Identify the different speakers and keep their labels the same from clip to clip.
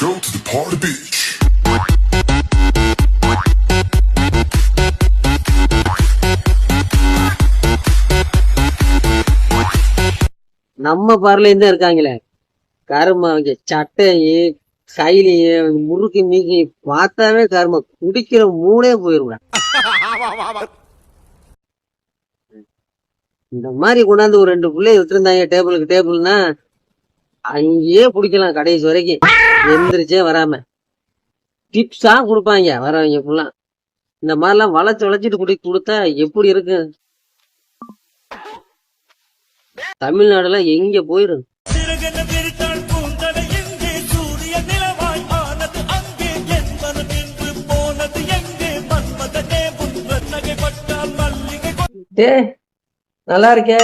Speaker 1: go to the party beach.
Speaker 2: நம்ம பார்லையும் தான் இருக்காங்களே. கரும அவங்க சட்டையும் கையிலையும் முறுக்கு மீக்கி பார்த்தாவே கரும. குடிக்கிற மூடே போயிருங்க இந்த மாதிரி கொண்டாந்து ஒரு ரெண்டு பிள்ளைய விட்டுருந்தாங்க டேபிளுக்கு டேபிள்னா அங்கேயே பிடிக்கலாம் கடைசி வரைக்கும். எந்திரிச்சே வராம. டிப்ஸா கொடுப்பாங்க வரவங்க ஃபுல்லாம் இந்த மாதிரிலாம் வளைச்சு வளைச்சிட்டு குடி கொடுத்தா எப்படி இருக்கு? தமிழ்நாடுல எங்க போயிரும்? நல்லா இருக்கே.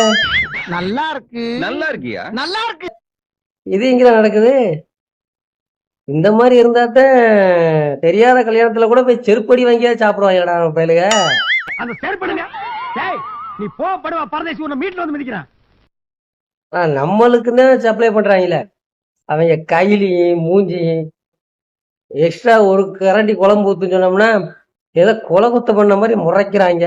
Speaker 3: நல்லா இருக்கு.
Speaker 4: நல்லா இருக்கியா?
Speaker 3: நல்லா இருக்கு.
Speaker 2: இது எங்க நடக்குது? இந்த மாதிரி இருந்தாத்தான் தெரியாத கல்யாணத்துல கூட போய் செருப்படி வாங்கியாவது சாப்பிடுவாங்கடா பயலுக.
Speaker 3: அந்த செயற்படுங்க டேய் நீ போ படுவா பரதேசி உன்னை மீட்ல வந்து மிதிக்கிறான்
Speaker 2: நம்மளுக்கு தான் சப்ளை பண்றாங்கல்ல. அவங்க கையிலையும் மூஞ்சியும் எக்ஸ்ட்ரா ஒரு கரண்டி குழம்பு ஊத்துன்னு சொன்னோம்னா ஏதோ கொலை குத்த பண்ண மாதிரி முறைக்கிறாங்க.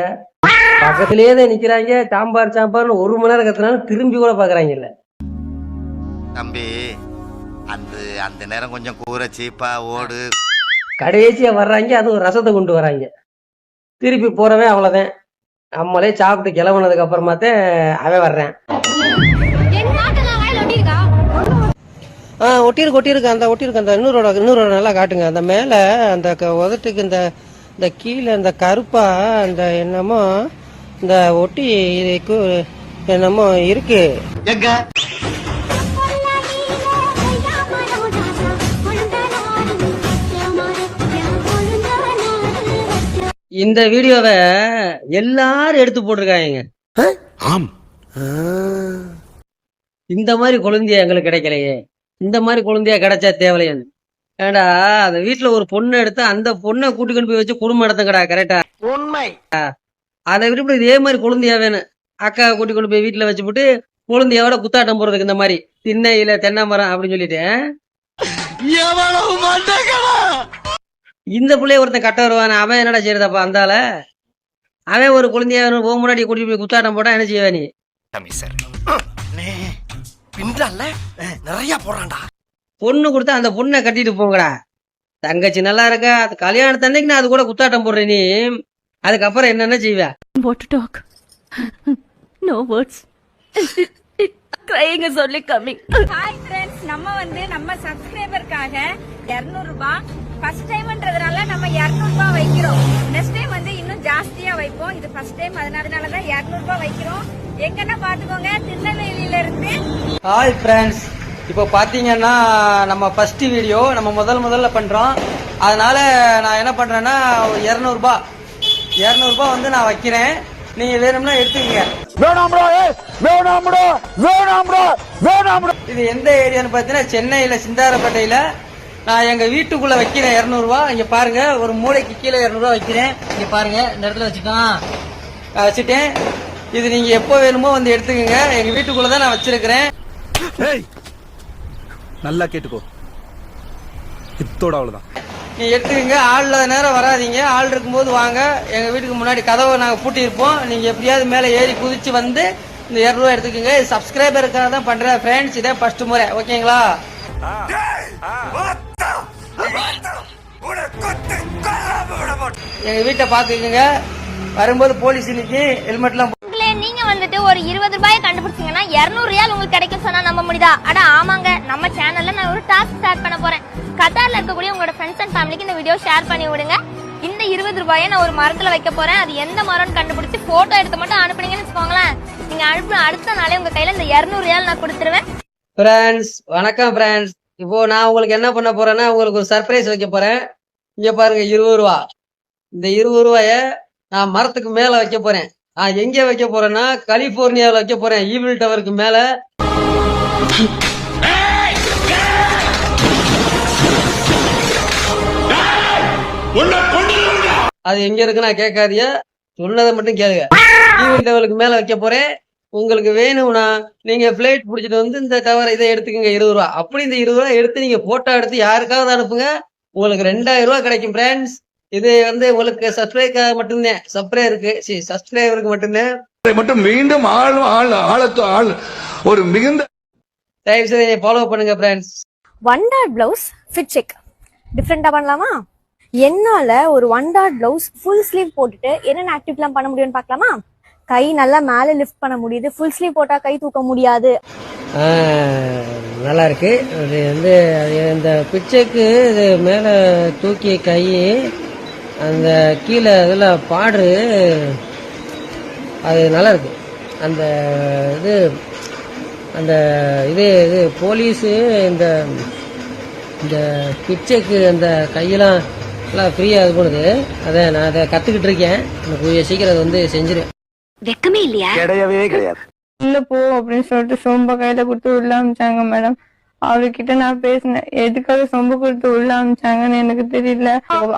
Speaker 2: பக்கத்திலேயே தான் நிக்கிறாங்க. சாம்பார் சாம்பார்னு ஒரு மணி நேரம் கத்துனாலும் திரும்பி கூட பாக்குறாங்கல்ல.
Speaker 5: தம்பி அந்த அந்த நேரம் கொஞ்சம் கூரை சீப்பா ஓடு.
Speaker 2: கடைசியா வர்றாங்க அதுவும் ரசத்தை கொண்டு வராங்க. திருப்பி போறவன் அவ்வளவுதான். நம்மளே சாப்பிட்டு கிளம்புனதுக்கு அப்புறமா தான் அவன் வர்றேன். ஆ ஒட்டியிருக்கு ஒட்டியிருக்கு. அந்த ஒட்டியிருக்கு. அந்த இன்னொரு இன்னொரு நல்லா காட்டுங்க. அந்த மேல அந்த க- உதட்டுக்கு இந்த இந்த கீழே இந்த கருப்பா அந்த என்னமோ இந்த ஒட்டி இதுக்கு என்னமோ இருக்கு. இந்த வீடியோவை எல்லாரும் எடுத்து போட்டிருக்காங்க.
Speaker 4: ஆம்.
Speaker 2: இந்த மாதிரி குழந்தைய எங்களுக்கு கிடைக்கலையே. இந்த மாதிரி குழந்தைய கிடைச்சா தேவலையான்னு ஏண்டா அந்த வீட்டுல ஒரு பொண்ணு எடுத்து அந்த பொண்ணை கூட்டிக்கொண்டு போய் வச்சு குடும்பம் நடத்துங்கடா கரெக்டா
Speaker 3: உண்மை.
Speaker 2: அதை விட்டு இதே மாதிரி குழந்தையா வேணும். அக்கா கூட்டி கொண்டு போய் வீட்டுல வச்சுப்புட்டு குழந்தையோட குத்தாட்டம் போறதுக்கு இந்த மாதிரி. திண்ணையில தென்னை மரம் அப்படின்னு சொல்லிட்டு
Speaker 6: எவ்வளவு
Speaker 2: இந்த பிள்ளைய ஒருத்தன் கட்ட வருவான் அவன் என்னடா செய்யறதப்பா அந்தால அவன் ஒரு குழந்தையா உன் முன்னாடி கூட்டிட்டு போய் குத்தாட்டம் போட்டா என்ன செய்வ நீ?
Speaker 5: சார்.
Speaker 3: பின்றால நிறைய போறான்டா
Speaker 2: பொண்ணு கொடுத்தா அந்த பொண்ணை கட்டிட்டு போங்கடா. தங்கச்சி நல்லா இருக்கா? அது கல்யாணத்தன்னைக்கு நான் அது கூட குத்தாட்டம் போடுறேன் நீ. அதுக்கப்புறம் என்னென்ன செய்வ?
Speaker 7: What to talk? No words. Crying is only coming.
Speaker 8: Hi friends நம்ம வந்து நம்ம சப்ஸ்கிரைபருக்காக 200 ரூபாய் ஃபர்ஸ்ட் டைம்ன்றதுனால நம்ம 200 ரூபாய் வைக்கிறோம். நெக்ஸ்ட் டைம் வந்து இன்னும் ஜாஸ்தியா வைப்போம். இது ஃபர்ஸ்ட் டைம் அதனால தான் 200 ரூபாய் வைக்கிறோம். எங்கன்னா பாத்துக்கோங்க திருநெல்வேலியில இருந்து
Speaker 2: ஹாய் ஃப்ரெண்ட்ஸ் இப்போ பார்த்தீங்கன்னா நம்ம ஃபர்ஸ்ட் வீடியோ நம்ம முதல் முதல்ல பண்ணுறோம் அதனால நான் என்ன பண்ணுறேன்னா ஒரு இரநூறுபா. இரநூறுபா வந்து நான் வைக்கிறேன். நீங்கள் வேணும்னா எடுத்துக்கங்க.
Speaker 3: வேணாம் ப்ரோ வேணாம் ப்ரோ வேணாம் ப்ரோ வேணாம் ப்ரோ
Speaker 2: இது எந்த ஏரியான்னு பார்த்தீங்கன்னா சென்னையில் சிந்தாரப்பேட்டையில். நான் எங்கள் வீட்டுக்குள்ளே வைக்கிறேன் இரநூறுவா இங்கே பாருங்க ஒரு மூளைக்கு கீழே இரநூறுவா வைக்கிறேன். இங்கே பாருங்க இந்த இடத்துல நான் வச்சுட்டேன். இது நீங்கள் எப்போ வேணுமோ வந்து எடுத்துக்கோங்க. எங்கள் வீட்டுக்குள்ளே தான் நான் வச்சிருக்கிறேன்.
Speaker 4: நல்லா கேட்டுக்கோ. இத்தோட அவ்வளவுதான்.
Speaker 2: நீ எடுத்துக்கங்க. ஆள் இல்லாத நேரம் வராதீங்க. ஆள் இருக்கும்போது வாங்க. எங்க வீட்டுக்கு முன்னாடி கதவை நாங்க பூட்டி இருப்போம் நீங்க எப்படியாவது மேல ஏறி குதிச்சு வந்து இந்த இரநூறுவா எடுத்துக்கோங்க. சப்ஸ்கிரைபருக்காக தான் பண்றேன் ஃப்ரெண்ட்ஸ் இதே ஃபர்ஸ்ட் முறை. ஓகேங்களா எங்க வீட்டை பாத்துக்கோங்க வரும்போது போலீஸ் இன்னைக்கு ஹெல்மெட்லாம்
Speaker 7: நீங்க வந்துட்டு ஒரு இருபது ரூபாயை கண்டுபிடிச்சீங்கன்னா இருநூறு ரியால் உங்களுக்கு கிடைக்கும் சொன்னா நம்ப முடியுதா அட ஆமாங்க நம்ம சேனல்ல நான் ஒரு டாஸ்க் ஸ்டார்ட் பண்ண போறேன். கத்தார்ல இருக்கக்கூடிய உங்களோட ஃப்ரெண்ட்ஸ் அண்ட் ஃபேமிலிக்கு இந்த வீடியோ ஷேர் பண்ணி விடுங்க. இந்த இருபது ரூபாயை நான் ஒரு மரத்துல வைக்க போறேன். அது எந்த மரம்னு கண்டுபிடிச்சு போட்டோ எடுத்து மட்டும் அனுப்புனீங்கன்னு வச்சுக்கோங்களேன். நீங்க அனுப்புன அடுத்த நாளே உங்க கையில இந்த இருநூறு ரியால் நான் கொடுத்துருவேன்.
Speaker 2: ஃப்ரெண்ட்ஸ் வணக்கம் ஃப்ரெண்ட்ஸ் இப்போ நான் உங்களுக்கு என்ன பண்ண போறேன்னா உங்களுக்கு ஒரு சர்ப்ரைஸ் வைக்க போறேன். இங்க பாருங்க இருபது ரூபா. இந்த இருபது ரூபாய நான் மரத்துக்கு மேல வைக்க போறேன். நான் எங்க வைக்க போறேன்னா கலிபோர்னியாவில் வைக்க போறேன். ஈவில் டவருக்கு மேல. அது எங்க நான் கேட்காதீங்க சொன்னதை மட்டும் கேளுங்க. ஈவில் டவருக்கு மேல வைக்க போறேன். உங்களுக்கு வேணும்னா நீங்க பிளேட் பிடிச்சிட்டு வந்து இந்த டவர் இதை எடுத்துக்கங்க இருபது ரூபா. அப்படி இந்த இருபது ரூபா எடுத்து நீங்க போட்டோ எடுத்து யாருக்காவது அனுப்புங்க. உங்களுக்கு ரெண்டாயிரம் ரூபா கிடைக்கும் ஃப்ரெண்ட்ஸ் இது வந்து உங்களுக்கு சப்ஸ்கிரைபர் மட்டும்தான். சப்ஸ்கிரைபருக்கு சரி சப்ஸ்கிரைபருக்கு மட்டும்தான்.
Speaker 1: மட்டும் மீண்டும் ஆள் ஆள் ஆழத்து ஆள் ஒரு மிகுந்த
Speaker 2: தயவு செய்து ஃபாலோ பண்ணுங்க friends
Speaker 9: one dot blouse fit check டிஃப்ரெண்டா பண்ணலாமா? என்னால ஒரு one dot blouse full sleeve போட்டுட்டு என்னென்ன ஆக்டிவிட்டிலாம் பண்ண முடியும்னு பார்க்கலாமா? கை நல்லா மேலே லிஃப்ட் பண்ண முடியுது. ஃபுல் ஸ்லீவ் போட்டா கை தூக்க முடியாது.
Speaker 2: நல்லா இருக்கு. அது வந்து அது இந்த பிச்சைக்கு இது மேலே தூக்கி கை அந்த கீழே இதில் பாடு அது நல்லா இருக்கு. அந்த இது அந்த இது இது போலீஸு இந்த இந்த பிச்சைக்கு அந்த கையெல்லாம் எல்லாம் ஃப்ரீயாக இது பண்ணுது. அதை நான் அதை கற்றுக்கிட்டு இருக்கேன். எனக்கு சீக்கிரம் அதை வந்து செஞ்சிருவேன்
Speaker 9: வெக்கமே இல்லையா?
Speaker 1: கிடையவே கிடையாது.
Speaker 10: உள்ள போ அப்படின்னு சொல்லிட்டு சொம்ப கையில கொடுத்து உள்ள அமிச்சாங்க மேடம். அவர்கிட்ட நான் பேசினேன். எதுக்காக சொம்ப கொடுத்து உள்ள அமிச்சாங்கன்னு எனக்கு தெரியல.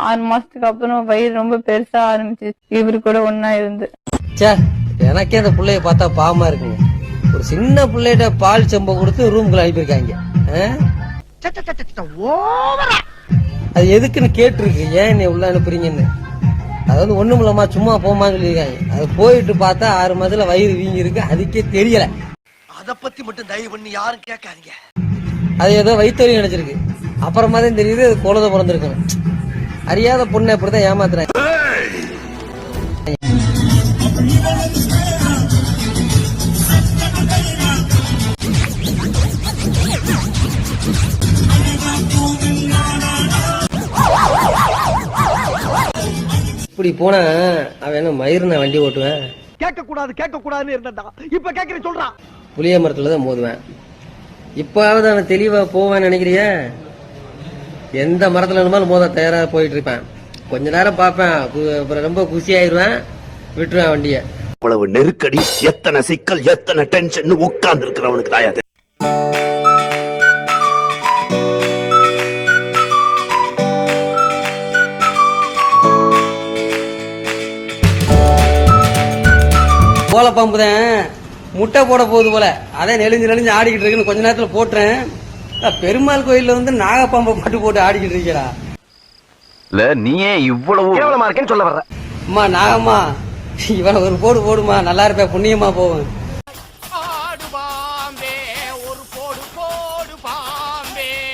Speaker 10: ஆறு மாசத்துக்கு அப்புறம் வயிறு ரொம்ப பெருசா ஆரம்பிச்சு இவரு கூட ஒன்னா இருந்து.
Speaker 2: ச்சே எனக்கே அந்த பிள்ளைய பார்த்தா பாவமா இருக்குங்க. ஒரு சின்ன பிள்ளைகிட்ட பால் செம்ப கொடுத்து ரூம்குள்ள அனுப்பியிருக்காங்க? அது எதுக்குன்னு கேட்டிருக்கு. ஏன் நீ உள்ள அனுப்புறீங்கன்னு? அதாவது ஒண்ணும் இல்லம்மா சும்மா போமான்னு சொல்லியிருக்காங்க. அது போயிட்டு பார்த்தா ஆறு மாதத்துல வயிறு வீங்கி இருக்கு அதுக்கே தெரியல.
Speaker 6: அத பத்தி மட்டும் தயவு பண்ணி யாரும் கேட்காதீங்க.
Speaker 2: அது ஏதோ வயிற்றுவலி நினைச்சிருக்கு. அப்புறமா தான் தெரியுது அது குழந்தை பிறந்திருக்கணும். அறியாத பொண்ணை அப்படிதான் ஏமாத்துறாங்க. இப்படி போனா அவன் என்ன நான் வண்டி ஓட்டுவேன்?
Speaker 3: கேட்க கூடாது கேட்க கூடாதுன்னு இருந்தா இப்ப கேக்குற சொல்றான்
Speaker 2: புளிய மரத்துல தான் மோதுவேன். இப்பாவது அவன் தெளிவா போவேன்னு நினைக்கிறியா? எந்த மரத்துல இருந்தாலும் மோத தயாரா போயிட்டு இருப்பேன். கொஞ்ச நேரம் பார்ப்பேன். அப்புறம் ரொம்ப குசி ஆயிடுவேன் விட்டுருவேன் வண்டியை.
Speaker 1: இவ்வளவு நெருக்கடி எத்தனை சிக்கல் எத்தனை டென்ஷன் உட்கார்ந்து இருக்கிறவனுக்கு தாயாது
Speaker 2: கோலப்பாம்பு தான் முட்டை போட போகுது போல. அதே நெளிஞ்சு நெளிஞ்சு ஆடிக்கிட்டு இருக்குன்னு கொஞ்ச நேரத்துல போட்டுறேன். அஹ் பெருமாள் கோயில்ல வந்து நாகப்பாம்பை மட்டும் போட்டு ஆடிக்கிட்டு இருக்கா
Speaker 4: இல்ல நீயே இவ்வளவு
Speaker 3: கேவலமா இருக்கேன்னு சொல்ல வர்ற
Speaker 2: அம்மா நாகம்மா இவனை ஒரு போடு போடுமா நல்லா இருப்பேன் புண்ணியமா போவேன்.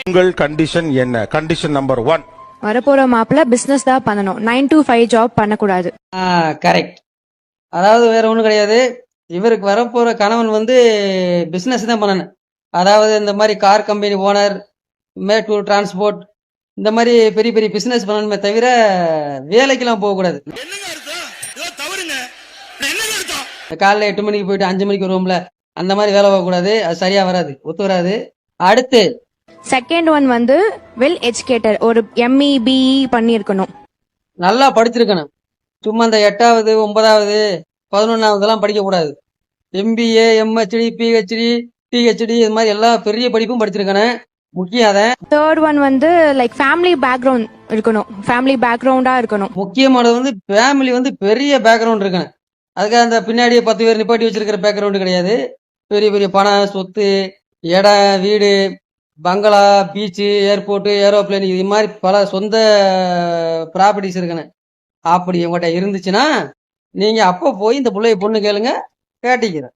Speaker 11: உங்கள் கண்டிஷன் என்ன? கண்டிஷன் நம்பர் ஒன்
Speaker 10: வரப்போற மாப்பிள்ள பிசினஸ் தான் பண்ணணும். நைன் to ஃபைவ் ஜாப் பண்ணக்கூடாது.
Speaker 2: கரெக்ட் அதாவது வேற ஒன்றும் கிடையாது. இவருக்கு வரப்போற கணவன் வந்து பிஸ்னஸ் தான் பண்ணணும். அதாவது இந்த மாதிரி car company owner Mettur transport இந்த மாதிரி பெரிய பெரிய பிசினஸ் பண்ணணுமே தவிர வேலைக்கெல்லாம் போகக்கூடாது காலைல எட்டு மணிக்கு போயிட்டு அஞ்சு மணிக்கு வருவோம்ல அந்த மாதிரி வேலை போகக்கூடாது அது சரியா வராது. ஒத்து வராது. அடுத்து.
Speaker 10: செகண்ட் ஒன் வந்து வெல் எஜுகேட்டட் ஒரு எம்இ பிஇ பண்ணியிருக்கணும்.
Speaker 2: நல்லா படிச்சிருக்கணும். சும்மா இந்த எட்டாவது ஒன்பதாவது பதினொன்னாவதெல்லாம் படிக்கக்கூடாது. எம்பிஏ எம்ஹெச்டி பிஹெச்டி பிஹெச்டி இது மாதிரி எல்லா பெரிய படிப்பும் படிச்சிருக்கணும் முக்கியம் அதை.
Speaker 10: தேர்ட் ஒன் வந்து லைக் ஃபேமிலி பேக்ரவுண்ட் இருக்கணும். ஃபேமிலி பேக்ரவுண்டா இருக்கணும்.
Speaker 2: முக்கியமானது வந்து ஃபேமிலி வந்து பெரிய பேக்ரவுண்ட் இருக்கணும். அதுக்காக அந்த பின்னாடியே பத்து பேர் நிப்பாட்டி வச்சிருக்கிற பேக்ரவுண்டு கிடையாது. பெரிய பெரிய பணம் சொத்து இடம் வீடு பங்களா பீச்சு ஏர்போர்ட்டு ஏரோப்ளேன் இது மாதிரி பல சொந்த ப்ராப்பர்ட்டிஸ் இருக்கணும். அப்படி உங்கள்கிட்ட இருந்துச்சுன்னா நீங்க அப்போ போய் இந்த பிள்ளைய பொண்ணு கேளுங்க கேட்டிக்கிறேன்.